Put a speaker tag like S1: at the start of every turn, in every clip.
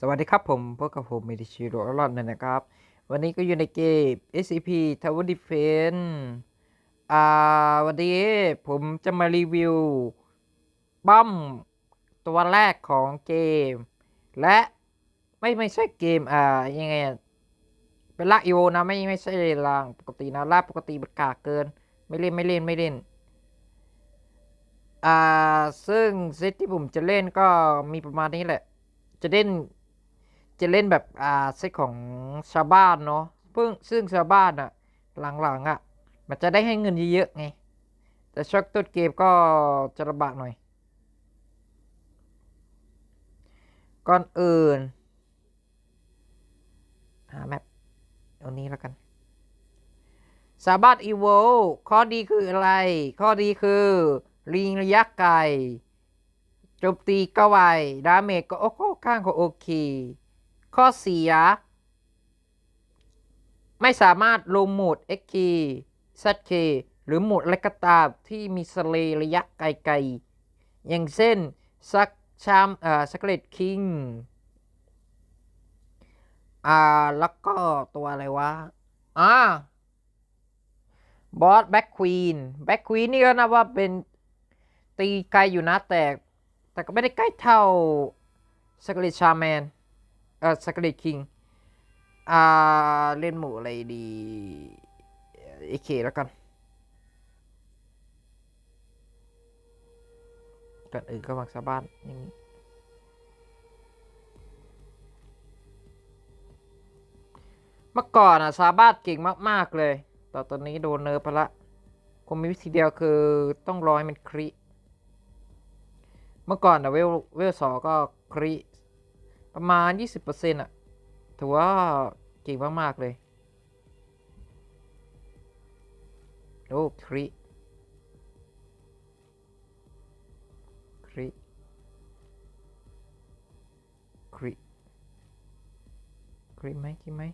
S1: สวัสดีครับผมพบกับผมเมดิชิโร่รอดนะครับ วันนี้ก็อยู่ในเกม SCP Tower Defense อ่าวันนี้ผมจะมารีวิวป้อมตัวแรกของเกม และไม่ไม่ใช่เกม อ่ายังไง เป็นลาอีโวนะไม่ไม่ใช่ลางปกตินะลาปกติมันกาเกิน ไม่เล่นไม่เล่นไม่เล่นอ่าซึ่งเซตที่ผมจะเล่นก็มีประมาณนี้แหละ จะเล่น จะเล่นแบบอ่าเซตของชาวบ้านเนาะเพิ่งซึ่งชาวบ้านอะหลังๆอะมันจะได้ให้เงินเยอะๆไง แต่ช่วงต้นเกมก็จะลำบากหน่อย ก่อนอื่น หาแมปเอานี้แล้วกันสาบานอีโวข้อดีคืออะไร ข้อดีคือ ลิงระยะไกลโจมตีก็ไวดาเมจก็โอ้โหข้างก็โอเค ข้อเสีย ไม่สามารถลงโหมด XK ZK หรือโหมดอะไรก็ตามที่มีสเลระยะไกลๆ อย่างเช่นซักชามเอ่อสกเลตคิงอ่า แล้วก็ตัวอะไรวะ อ่าบอสแบ็คควีนแบ็คควีนนี่ก็นับว่าเป็นตีไกลอยู่นะแต่ แต่ก็ไม่ได้ใกล้เท่าสกเลตชาแมน เออสกเลตคิงอ่าเล่นหมู่อะไรดีเอเคแล้วกันก่อนอื่นก็วางซาบ้านอย่างนี้เมื่อก่อนอะซาบ้านเก่งมาก ๆ เลย แต่ตอนนี้โดนเนิร์ฟไปละคงมีวิธีเดียวคือต้องรอให้มันคริ เมื่อก่อนอะเวลเวลสองก็คริ ประมาณ 20%อะถือว่าเก่งมาก ๆ เลยโอ้คริคริคริคริไหมคริไหม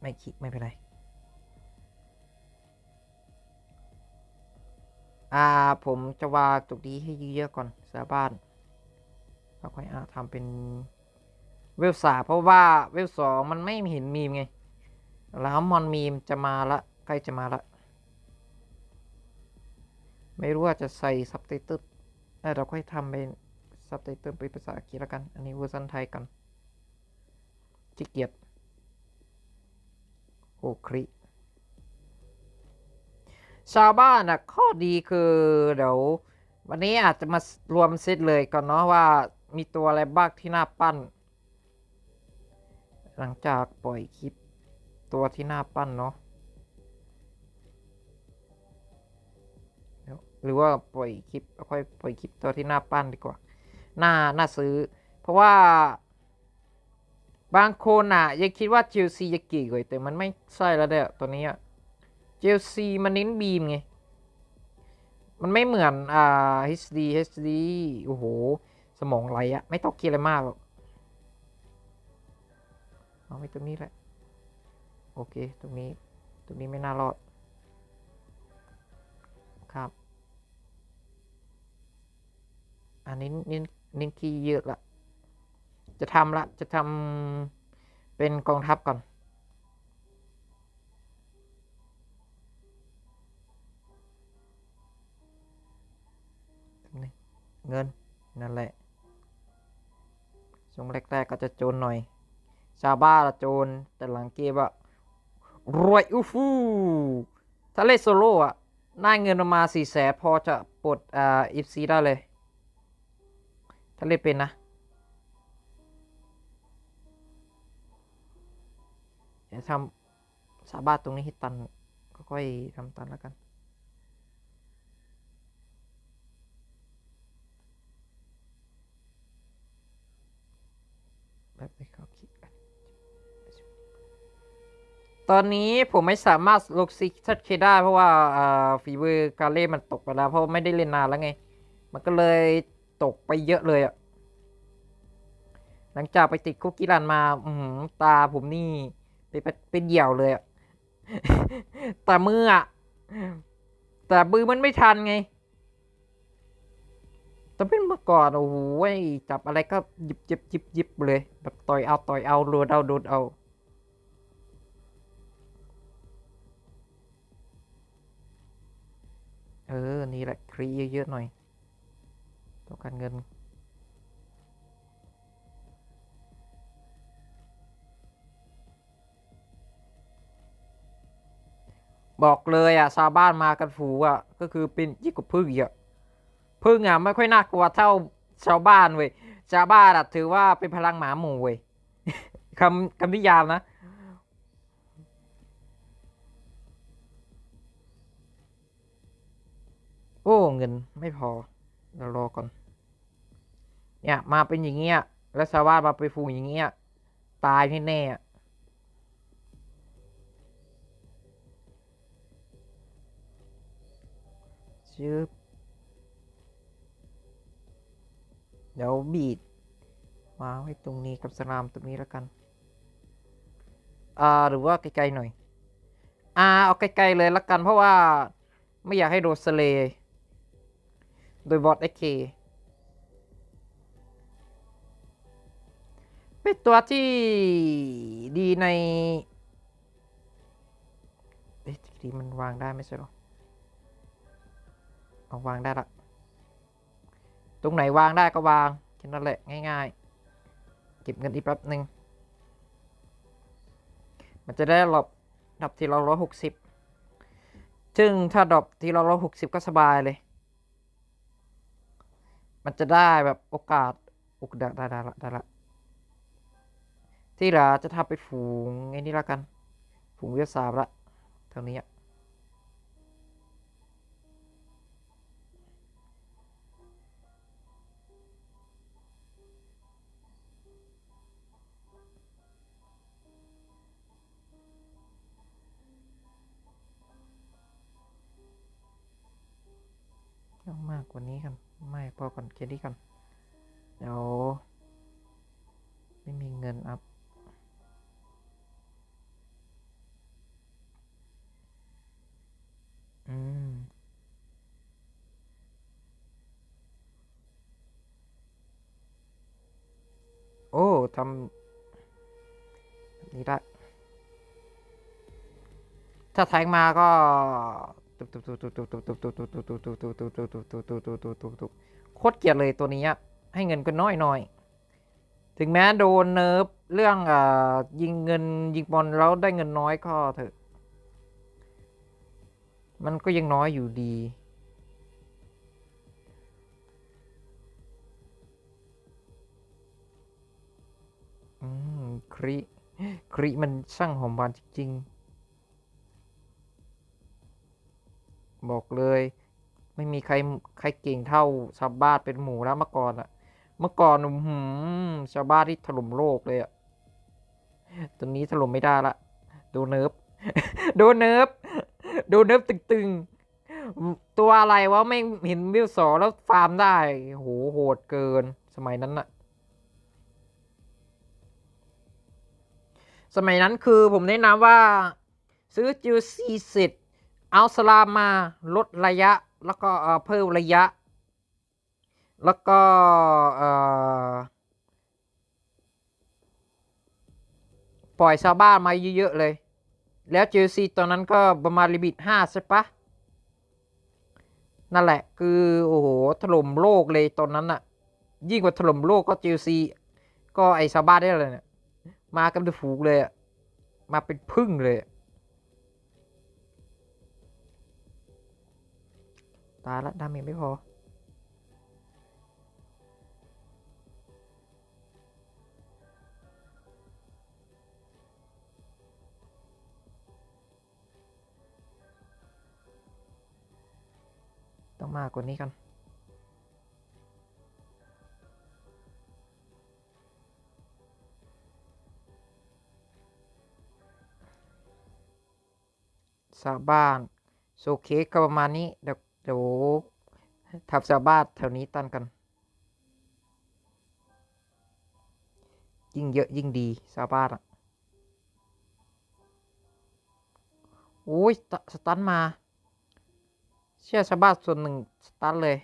S1: ไม่คิดไม่เป็นไร อ่าผมจะวางตรงนี้ให้เยอะๆก่อนสาบ้านแล้วค่อยอาทำเป็นเวลสามเพราะว่าเวลสองมันไม่เห็นมีมไง แล้วมอนมีมจะมาละใกล้จะมาละ ไม่รู้ว่าจะใส่ซับไตเติลเออเราค่อยทำเป็นซับไตเติลเป็นภาษาอังกฤษแล้วกัน อันนี้เวอร์ชันไทยกันขี้เกียจโอคริ ชาวบ้านนะข้อดีคือเดี๋ยววันนี้อาจจะมารวมเซตเลยก่อนเนาะว่ามีตัวอะไรบ้างที่น่าปั้น หลังจากปล่อยคลิปตัวที่น่าปั้นเนาะหรือว่าปล่อยคลิปค่อยปล่อยคลิปตัวที่น่าปั้นดีกว่าน่าน่าซื้อ เพราะว่า บางคนอะยังคิดว่าเจลซีจะเก่งกว่าแต่มันไม่ใช่แล้วเด้อตัวนี้อะ เจลซีมันเน้นบีมไง มันไม่เหมือนอ่า HD HD โอ้โห สมองไหลอะไม่ต้องเคิดอะไรมากหรอก เอาไว้ตรงนี้แหละ โอเค ตรงนี้ ตรงนี้ไม่น่ารอด ครับ อันนี้นิ้นนิ้นขี้เยอะละ จะทำละ จะทำเป็นกองทัพก่อน เงินนั่นแหละช่วงแรกๆก็จะโจรหน่อย ชาวบ้านละโจรแต่หลังเกมอะรวยอู้ฟูถ้าเล่นโซโล่อะได้เงินประมาณสี่แสนพอจะปลดอ่าอีฟซีได้เลย ถ้าเล่นเป็นนะเดี๋ยวทำสาบ้านตรงนี้ให้ตันค่อยๆทำตันแล้วกัน แบบนี้เขาคิดกันตอนนี้ผมไม่สามารถลกซิกชัดเคได้ เพราะว่าอ่าฝีมือการเล่นมันตกไปแล้ว เพราะไม่ได้เล่นนานแล้วไง มันก็เลยตกไปเยอะเลยอะหลังจากไปติดคุกกี้รันมาอืตาผมนี่เป็นเป็นเหี่ยวเลยอะแต่มืออะแต่บือมันไม่ทันไง แต่เป็นเมื่อก่อนโอ้โหยจับอะไรก็หยิบหยิบหยิบหยิบเลยแบบต่อยเอาต่อยเอาโดนเอาโดนเอาเออ นี่แหละครีเยอะๆหน่อยต้องการเงิน บอกเลยอะชาวบ้านมากันฝูอะ ก็คือเป็นยิ่งกว่าพึ่งอะ พึ่งอะไม่ค่อยน่ากลัวเท่าชาวบ้านเว้ยชาวบ้านอะถือว่าเป็นพลังหมาหมู่เว้ยคำคำนิยามนะโอ้เงินไม่พอเรารอก่อน เนี่ยมาเป็นอย่างเงี้ยแล้วชาวบ้านมาไปนฝูอย่างเงี้ยตายแน่ๆอะชืบ เดี๋ยวบีดวางไว้ตรงนี้กับสลามตรงนี้แล้วกัน อ่า หรือว่าไกลๆหน่อย อ่า เอาไกลๆเลยละกัน เพราะว่าไม่อยากให้โดนสเลยโดยบอสเอเคเป็นตัวที่ดีในเอ๊ะทีมันวางได้ไม่ใช่หรอเอาวางได้ละ รงไหนวางได้ก็วางแค่นั้นแหละง่ายๆ เก็บเงินอีกแป๊บหนึ่งมันจะได้หลบดับทีละร้อยหกสิบซึ่งถ้าดอปทีละร้อยหกสิบก็สบายเลย มันจะได้แบบโอกาสโอกาสได้ได้ละได้ละ ที่เหลือจะทำไปฝูงไอ้นี่ละกัน ฝูงเวียสามละเท่านี้อะ พอก่อนแค่นี้กันเดี๋ยว ไม่มีเงินอัพอืม โอ้ทำนี้ได้ถ้าแทงมาก็ตุบตุบตุบตุบตุบตุบตุบตุบตุบตุบตุบตุบตุบตุบตุบตุบ โคตรเกลียดเลยตัวนี้ให้เงินก็น้อยหน่อย ถึงแม้โดนเนิร์ฟเรื่องอยิงเงินยิงบอลแล้วได้เงินน้อยก็เถอะ มันก็ยังน้อยอยู่ดีคริคริมันช่างหอมหวานจริง ๆ บอกเลย ไม่มีใครใครเก่งเท่าชาวบ้านเป็นหมูแล้วเมื่อก่อนอะเมื่อก่อนหือชาวบ้านที่ถล่มโลกเลยอะตอนนี้ถล่มไม่ได้ละโดนเนิร์ฟโดนเนิร์ฟโดนเนิร์ฟตึงๆ ตัวอะไรวะไม่เห็นวิวสองแล้วฟาร์มได้โหโหดเกินสมัยนั้นอะสมัยนั้นคือผมแนะนำว่า ซื้อจิวซีเสร็จเอาสลามมาลดระยะ แล้วก็เพิ่มระยะ แล้วก็ปล่อยชาวบ้านมาเยอะๆเลย แล้วจิวซีตอนนั้นก็ประมาณลิมิตห้าใช่ปะนั่นแหละ คือโอ้โหถล่มโลกเลยตอนนั้นอะยิ่งกว่าถล่มโลกก็จิวซีก็ไอชาวบ้านได้เลยเนี่ยมากันเป็นฝูงเลยอะมาเป็นพึ่งเลยอะ ตายละดาเมจไม่พอ ต้องมากกว่านี้กันชาวบ้านโซเคก็ประมาณนี้เดี๋ยว เดี๋ยวทับชาวบ้านแถวนี้ตันกัน ยิ่งเยอะยิ่งดีชาวบ้านอะโอ้ยสตันมา เชื่อชาวบ้านส่วนหนึ่งสตันเลย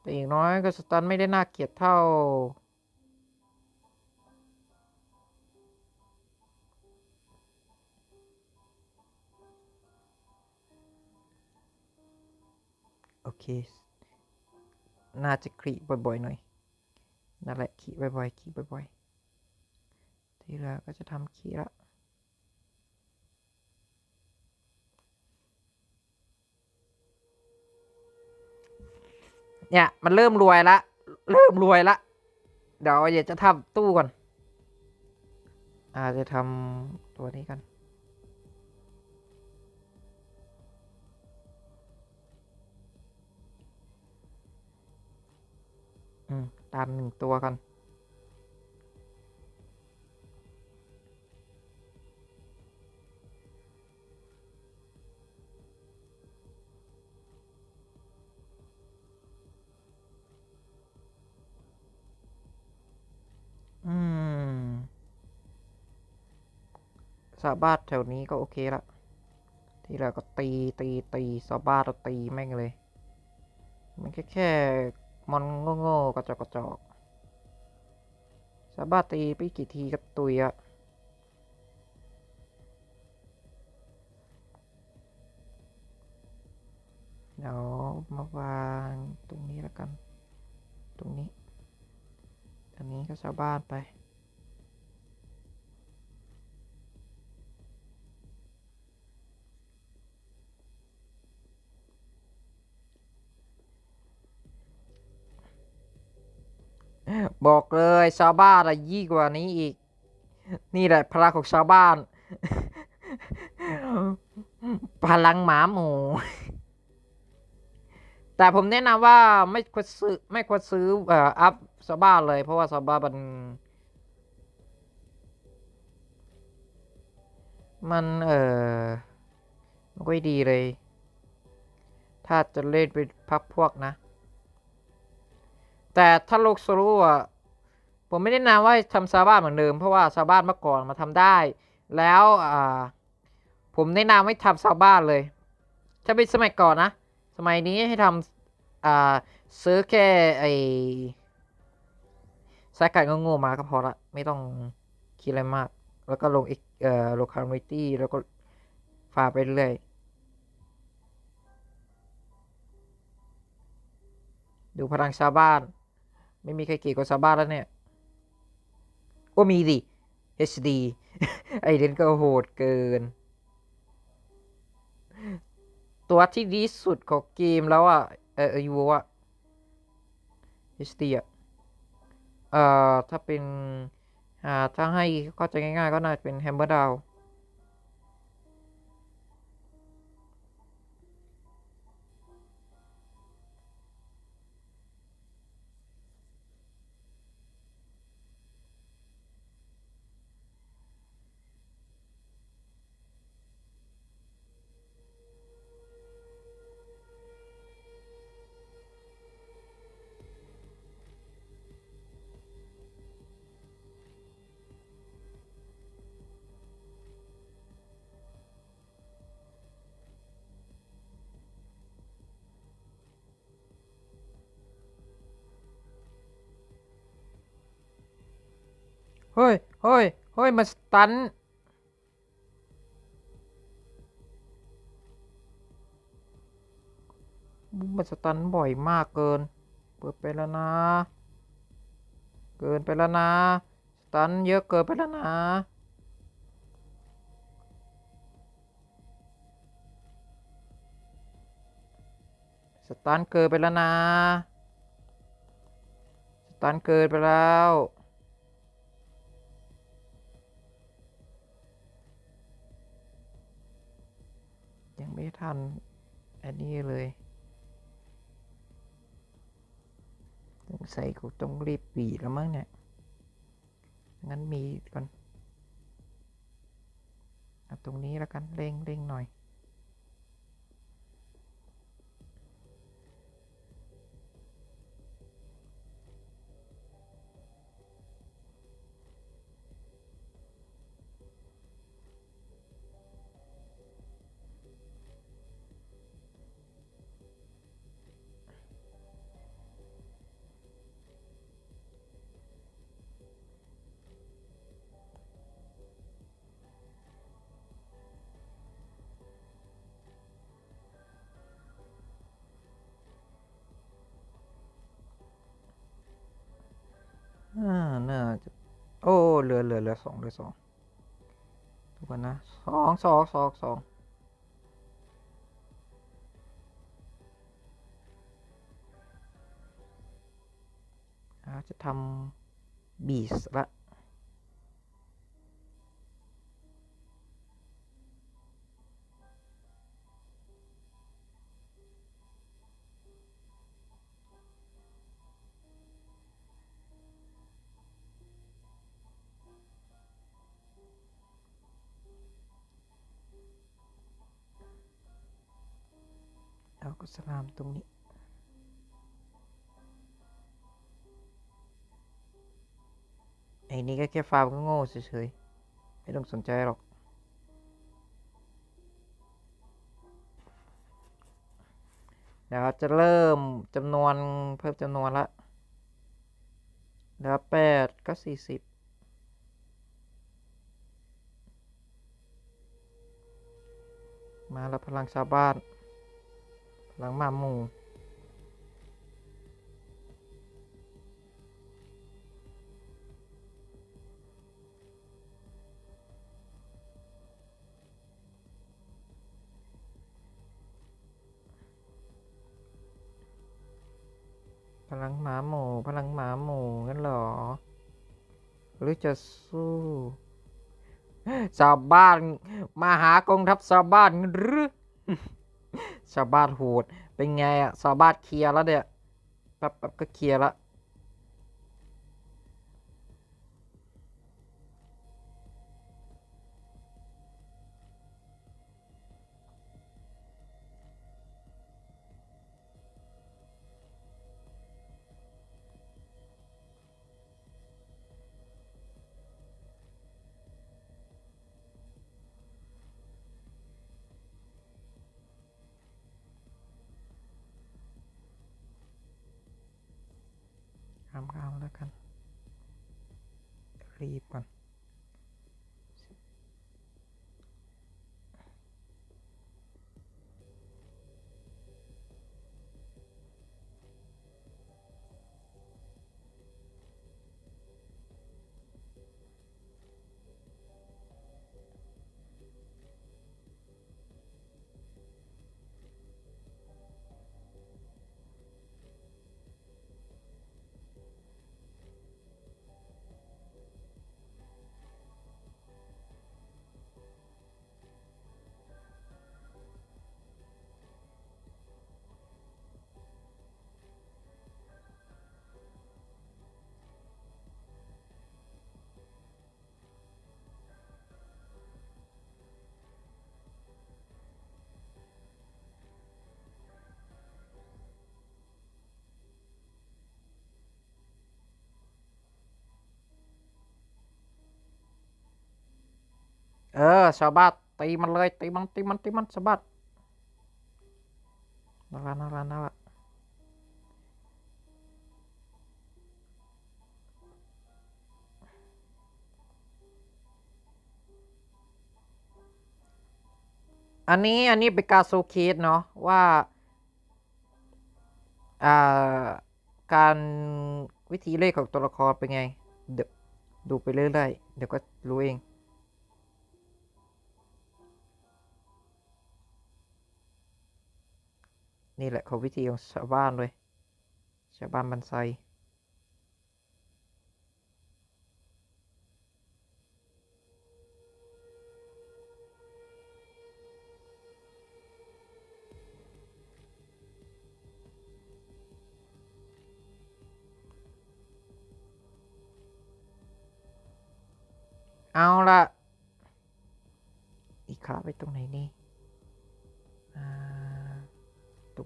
S1: แต่อย่างน้อยก็สตันไม่ได้น่าเกลียดเท่า เค น่าจะขีบ่อยๆหน่อย นั่นแหละขีบ่อยๆขีบ่อยๆ ทีเหละก็จะทำขีละเนี่ย มันเริ่มรวยละ เริ่มรวยละ เดี๋ยวอยากจะทำตู้ก่อนอาจจะทำตัวนี้กัน อืมตามหนึ่งตัวกันอืมชาบ้าแถวนี้ก็โอเคละ ที่เราก็ตีตีตีชาบ้านเราตีแม่งเลย มันแค่แค่ มอนโง่ๆกระจอกกระจอกชาวบ้านตีไปกี่ทีก็ตุยอะเดี๋ยวมาวางตรงนี้แล้วกัน ตรงนี้ อันนี้ก็ชาวบ้านไป บอกเลยชาวบ้านอะยิ่กว่านี้อีก นี่แหละพลังของชาวบ้าน พลังหมาหมูแต่ผมแนะนำว่าไม่ควรซื้อไม่ควรซื้อเอ่ออัพชาวบ้านเลย เพราะว่าชาวบ้านมัน มันเออไม่ค่อยดีเลย ถ้าจะเล่นเป็นพักพวกนะ แต่ถ้าโลกโซโล่อะผมไม่ได้นำว่าทำซาบ้านเหมือนเดิมเพราะว่าซาบ้านเมื่อก่อนมาทำได้ แล้วอ่าผมแนะนำให้ทำซาบ้านเลย ถ้าเป็นสมัยก่อนนะ สมัยนี้ให้ทำอ่าซื้อแค่ไอสายการโง่มาก็พอละไม่ต้องคิดอะไรมาก แล้วก็ลงอีกเอ่อลงคาร์มิตี้แล้วก็ฟาไปเรื่อยดูพลังชาวบ้าน ไม่มีใครเก่งกว่าชาวบ้านแล้วเนี่ยก็มีดิ HD ไอเดนก็โหดเกิน ตัวที่ดีสุดของเกมแล้วอะ เออยูอะ HD อะ เอ่อ ถ้าเป็น อ่า ถ้าให้เข้าใจง่ายๆ ก็น่าจะเป็นแฮมเบอร์ดาว ฮ้ยเฮ้ยเฮ้ยมันสตันมันสตันบ่อยมากเกิน เปิดไปแล้วนะ เกินไปแล้วนะ สตันเยอะเกินไปแล้วนะ สตันเกินไปแล้วนะ สตันเกินไปแล้ว ยังไม่ทัน อันนี้เลยสงสัยกูต้องรีบปีแล้วมั้งเนี่ย งั้นมีก่อนเอาตรงนี้แล้วกันเร่งเร่งหน่อย เหลือเหลือสองเหลือสองทุกคนนะสองสองสองสองอ่าจะทำบีสละ แล้ามตรงนี้ ไอ้นี่ก็แค่ฟาร์มก็โง่เฉยๆ ไม่ต้องสนใจหรอกเดี๋ยวจะเริ่มจำนวนเพิ่มจำนวนละแล้วแปดก็สี่สิบมาแล้วพลังชาวบ้าน พลังหมาหมูพลังหมาหมูพลังหมาหมูงั้นหรอ หรือจะสู้ชาวบ้านมาหากองทัพชาวบ้านหรือ ชาวบ้านโหด เป็นไงอะชาวบ้านเคลียร์แล้วเนี่ยแป๊บแป๊บก็เคลียร์ละำเอาแล้วกัน รีบก่อน ออชาวบ้านตีมันเลยตีมันตีมันตีมันชาวบ้านน่ารักน่ารักน่ารักอันนี้อันนี้เป็นการโซเคสเนาะว่าอ่าการวิธีเล่นของตัวละครเป็นไงเดี๋ยวดูไปเรื่อยๆเดี๋ยวก็รู้เอง นี่แหละเขาวิธีของชาวบ้านเลยชาวบ้านบันไซเอาละอีกขาไปตรงไหนนี่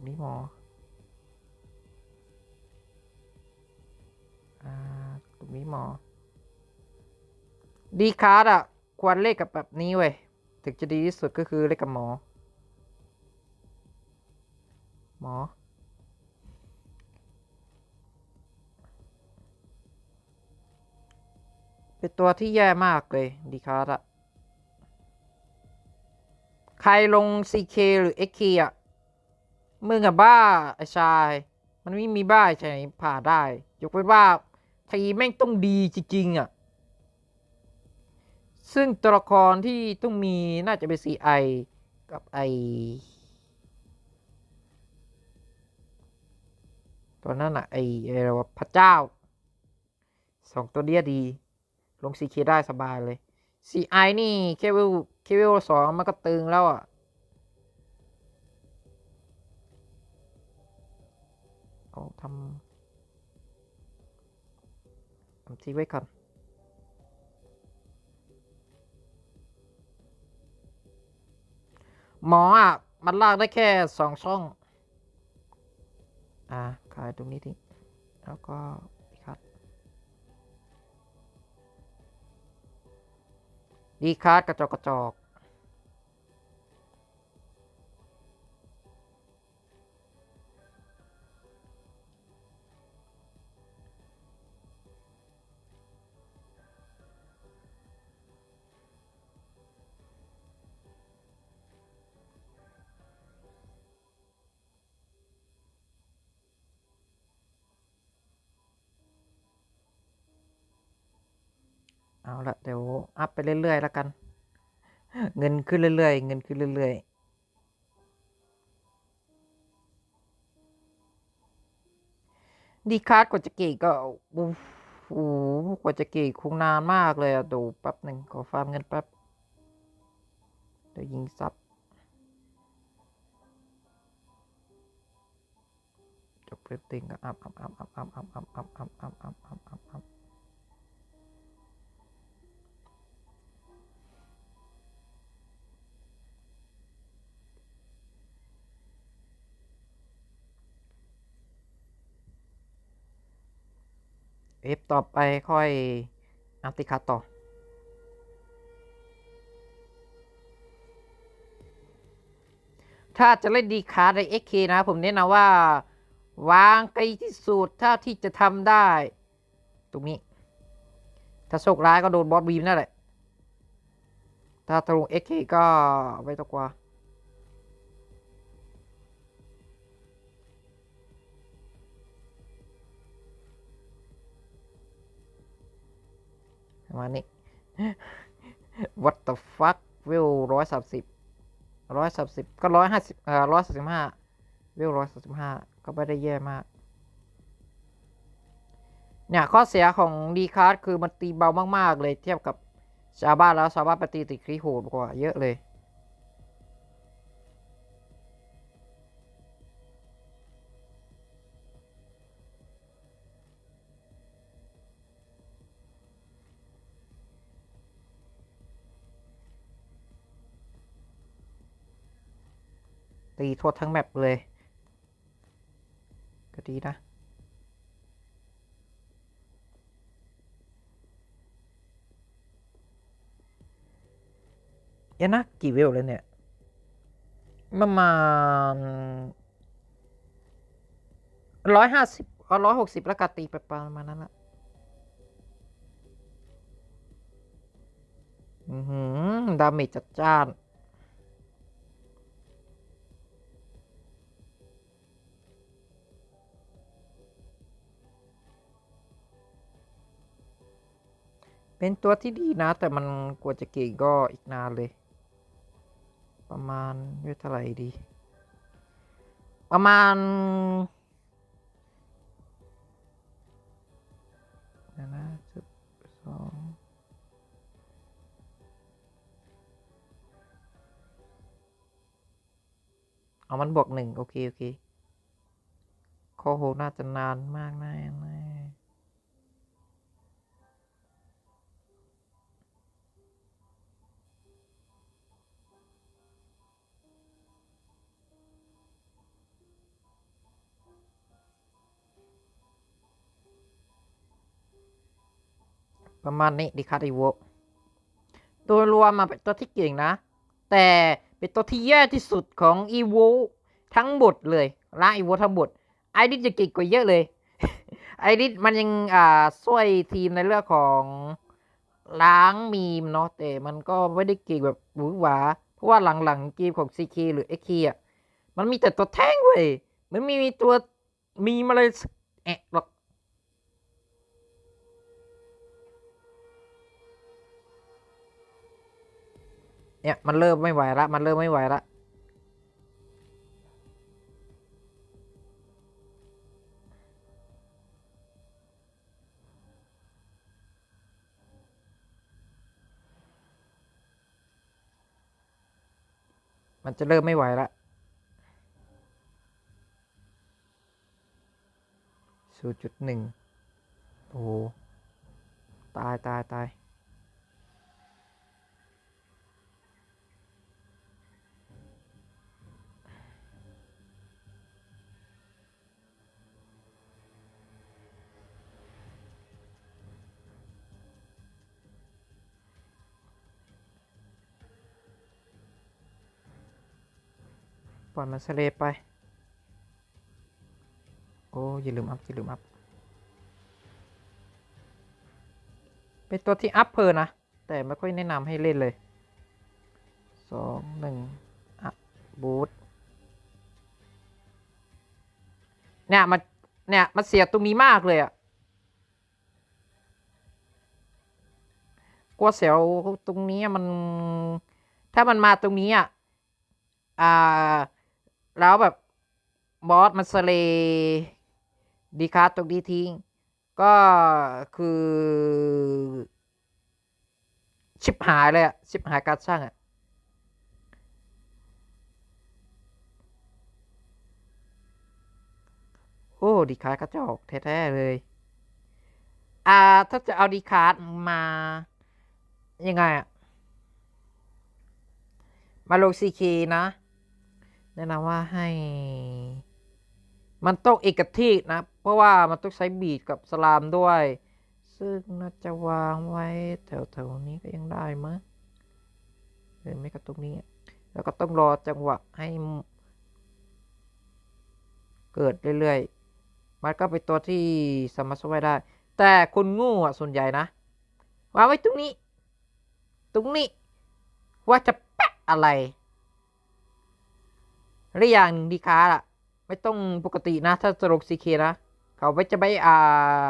S1: นี้หมอตรงนี้หมอ ดีคาร์ดอะ ควรเล่นกับแบบนี้เว้ย ถึงจะดีที่สุดก็คือเล่นกับหมอ หมอ เป็นตัวที่แย่มากเลย ดีคาร์ดอะใครลง CK หรือ XK อะ มึงอะบ้าไอชาย มันไม่มีบ้าใช่ไหนผ่าได้ ยกเป็นว่าทีแม่งต้องดีจริงๆอะซึ่งตัวละครที่ต้องมีน่าจะเป็น CI กับไอตัวนั้นอะไออะไรวะพระเจ้าสองตัวเนี้ยดี ลง CK ได้สบายเลย CI นี่เคเวลเคเวลสองมันก็ตึงแล้วอะ เอาทำทำทีไว้ก่อนหมออะ มันลากได้แค่สองช่อง อ่าขายตรงนี้ทิ้งแล้วก็อีกครับดีคาร์ดกระจกกระจก เอาละเดี๋ยวอัพไปเรื่อยๆแล้วกัน เงินขึ้นเรื่อยๆ เงินขึ้นเรื่อยๆดีคาร์ดกว่าจะเก่งก็โอ้โหกว่าจะเก่งคงนานมากเลยอะดูแป๊บหนึ่งขอฟาร์มเงินแป๊บเดี๋ยวยิงซับจบเรตติ้งก็อัพอัพอัพอัพอัพอัพอัพอัพอัพอัพอัพอัพ เอฟต่อไปค่อยอัติคัตต่อ ถ้าจะเล่นดีคาร์ใน XK นะ ผมแนะนำว่า วางไกลที่สุดเท่าที่จะทำได้ ตรงนี้ ถ้าโชคร้ายก็โดนบอสบีมนั่นแหละ ถ้าตรง XK ก็ไม่ต้องกลัว มานี้ what the fuck วิวร้อยสามสิบร้อยสามสิบก็ร้อยห้าสิบเอ่อร้อยสามสิบห้าวิวร้อยสามสิบห้าก็ไม่ได้แย่มาก เนี่ย ข้อเสียของดีคาร์ดคือมันตีเบามาก ๆ เลยเทียบกับชาวบ้านแล้วชาวบ้านปฏิติครีโหดกว่าเยอะเลย ตีทั่วทั้งแมปเลย ก็ดีนะเอ๊ะนะกี่เวลเลยเนี่ยประมาณร้อยห้าสิบเอาร้อยหกสิบแล้วก็ตีไปประมาณนั้นละอือหือ ดาเมจจัดจ้าน เป็นตัวที่ดีนะ แต่มันกว่าจะเก่งก็อีกนานเลย ประมาณเวทเท่าไหร่ดี ประมาณเดี๋ยวนะสิบสองเอามันบวกหนึ่งโอเค โอเคโคโฮน่าจะนานมากแน่ ประมาณนี้ดีคัตอีโวตัวรวมมาเป็นตัวที่เก่งนะ แต่เป็นตัวที่แย่ที่สุดของอีโวทั้งหมดเลยล้าอีโวทั้งหมดไอริสจะเก่งกว่าเยอะเลย ไอริสมันยังอ่าช่วยทีมในเรื่องของล้างมีมเนาะแต่มันก็ไม่ได้เก่งแบบหวือหวา เพราะว่าหลังๆเกมของ CK หรือ XK อะมันมีแต่ตัวแท่งเว้ยมันไมมีตัวมีมาเลยแอะหรอก เนี่ยมันเริ่มไม่ไหวละมันเริ่มไม่ไหวละมันจะเริ่มไม่ไหวละศูนย์จุดหนึ่งโอ้โหตายตายตาย ปล่อยมันสเลปไปโอ้อย่าลืมอัพอย่าลืมอัพเป็นตัวที่อัพเพอนะ แต่ไม่ค่อยแนะนำให้เล่นเลยสองหนึ่งอัพบูทเนี่ยมันเนี่ยมันเสียตรงนี้มากเลยอะกลัวเสียวตรงนี้มัน ถ้ามันมาตรงนี้อะอ่า แล้วแบบบอสมันสเลดีคาร์ตรงนี้ทิ้ง ก็คือ ชิบหายเลยอะชิบหายการสร้างอะโอ้ดีคาร์ดกระจอกแท้ๆเลย อ่า ถ้าจะเอาดีคาร์ดมา ยังไงอะมาลงซีเคนะ แนะนำว่าให้ มันต้องเอกที่นะ เพราะว่ามันต้องใช้บีดกับสลามด้วย ซึ่งน่าจะวางไว้แถวๆนี้ก็ยังได้มั้งหรือไม่ก็ตรงนี้ แล้วก็ต้องรอจังหวะให้เกิดเรื่อยๆ มันก็เป็นตัวที่สามารถช่วยได้ แต่คนงูอะส่วนใหญ่นะวางไว้ตรงนี้ ตรงนี้ ว่าจะแปะอะไร หรืออย่างดีคาร์อะไม่ต้องปกตินะ ถ้าจะลงซีเคนะ เขาไม่จะไม่อ่า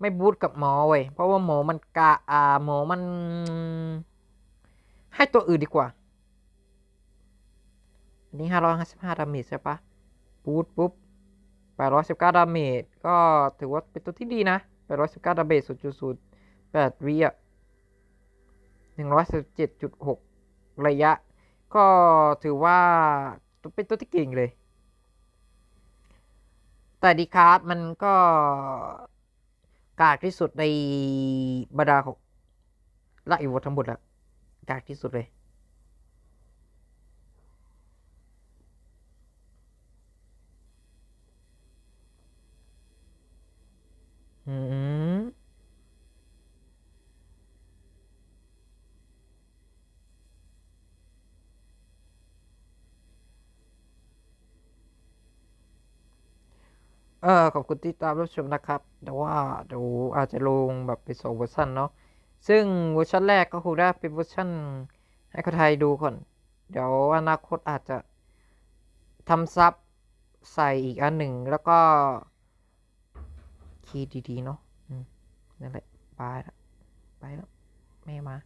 S1: ไม่บูทกับหมอเว้ยเพราะว่าหมอมันกะอ่าหมอมัน ให้ตัวอื่นดีกว่า อันนี้ห้าร้อยห้าสิบห้าดาเมจใช่ปะบูทปุ๊บแปดร้อยสิบเก้าดาเมจก็ถือว่าเป็นตัวที่ดีนะแปดร้อยสิบเก้าดาเมจศูนย์จุดศูนย์แปดวิอะหนึ่งร้อยสิบเจ็ดจุดหกระยะ ก็ถือว่า เป็นตัวที่เก่งเลย แต่ดีคาร์ดมันก็กากที่สุดในบรรดาของละอีวทั้งหมดแล้วกากที่สุดเลย อืม เออขอบคุณที่ตามรับชมนะครับแต่ว่าเดี๋ยวอาจจะลงแบบเป็นสองเวอร์ชันเนาะซึ่งเวอร์ชันแรกก็คงได้เป็นเวอร์ชันให้คนไทยดูก่อน เดี๋ยวอนาคตอาจจะทำซับใส่อีกอันหนึ่งแล้วก็คีย์ดีๆเนาะนั่นแหละบายละไปแล้วแม่มา